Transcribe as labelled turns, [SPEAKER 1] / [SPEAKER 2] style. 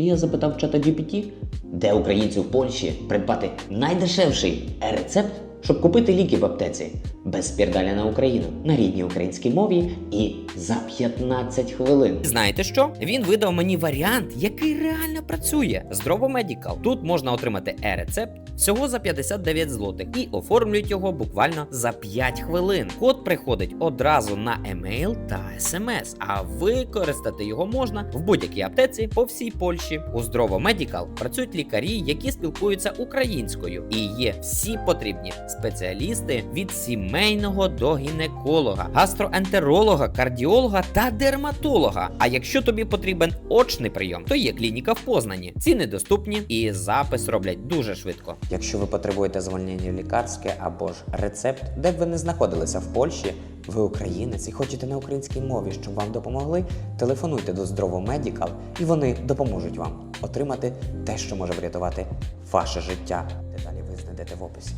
[SPEAKER 1] І я запитав чата GPT, де українцю в Польщі придбати найдешевший рецепт, щоб купити ліки в аптеці без спірдаля на Україну на рідній українській мові і за 15 хвилин.
[SPEAKER 2] Знаєте що? Він видав мені варіант, який реально працює. Здорово Медікал. Тут можна отримати е-рецепт всього за 59 злотих і оформлюють його буквально за 5 хвилин. Код приходить одразу на емейл та смс, а використати його можна в будь-якій аптеці по всій Польщі. У Здорово Медікал працюють лікарі, які спілкуються українською, і є всі потрібні спеціалісти від сімейного до гінеколога, гастроентеролога, кардіолога та дерматолога. А якщо тобі потрібен очний прийом, то є клініка в Познані. Ціни доступні і запис роблять дуже швидко.
[SPEAKER 3] Якщо ви потребуєте звольнення лікарське або ж рецепт, де б ви не знаходилися в Польщі, ви українець і хочете на українській мові, щоб вам допомогли, телефонуйте до Здрово Медікал і вони допоможуть вам отримати те, що може врятувати ваше життя. Деталі ви знайдете в описі.